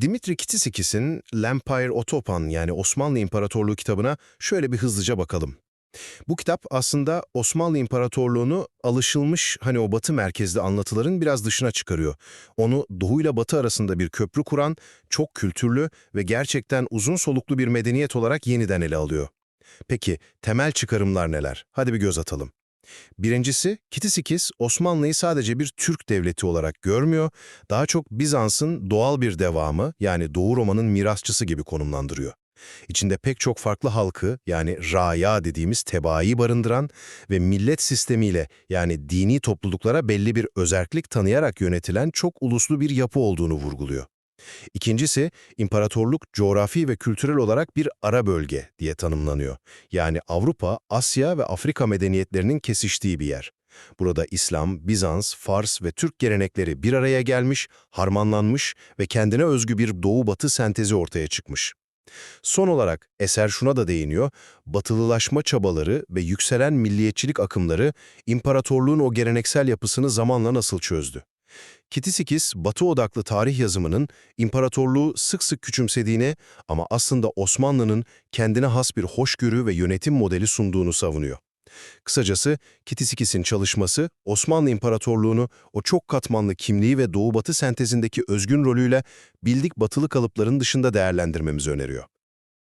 Dimitri Kitisikis'in L'Empire Otopan yani Osmanlı İmparatorluğu kitabına şöyle bir hızlıca bakalım. Bu kitap aslında Osmanlı İmparatorluğu'nu alışılmış hani o batı merkezli anlatıların biraz dışına çıkarıyor. Onu doğuyla batı arasında bir köprü kuran, çok kültürlü ve gerçekten uzun soluklu bir medeniyet olarak yeniden ele alıyor. Peki temel çıkarımlar neler? Hadi bir göz atalım. Birincisi, Kitisikis Osmanlı'yı sadece bir Türk devleti olarak görmüyor, daha çok Bizans'ın doğal bir devamı yani Doğu Roma'nın mirasçısı gibi konumlandırıyor. İçinde pek çok farklı halkı yani raya dediğimiz tebaayı barındıran ve millet sistemiyle yani dini topluluklara belli bir özerklik tanıyarak yönetilen çok uluslu bir yapı olduğunu vurguluyor. İkincisi, imparatorluk coğrafi ve kültürel olarak bir ara bölge diye tanımlanıyor. Yani Avrupa, Asya ve Afrika medeniyetlerinin kesiştiği bir yer. Burada İslam, Bizans, Fars ve Türk gelenekleri bir araya gelmiş, harmanlanmış ve kendine özgü bir doğu-batı sentezi ortaya çıkmış. Son olarak eser şuna da değiniyor, batılılaşma çabaları ve yükselen milliyetçilik akımları imparatorluğun o geleneksel yapısını zamanla nasıl çözdü? Kitisikis, batı odaklı tarih yazımının imparatorluğu sık sık küçümsediğini ama aslında Osmanlı'nın kendine has bir hoşgörü ve yönetim modeli sunduğunu savunuyor. Kısacası Kitisikis'in çalışması Osmanlı İmparatorluğu'nu o çok katmanlı kimliği ve doğu-batı sentezindeki özgün rolüyle bildik batılı kalıpların dışında değerlendirmemizi öneriyor.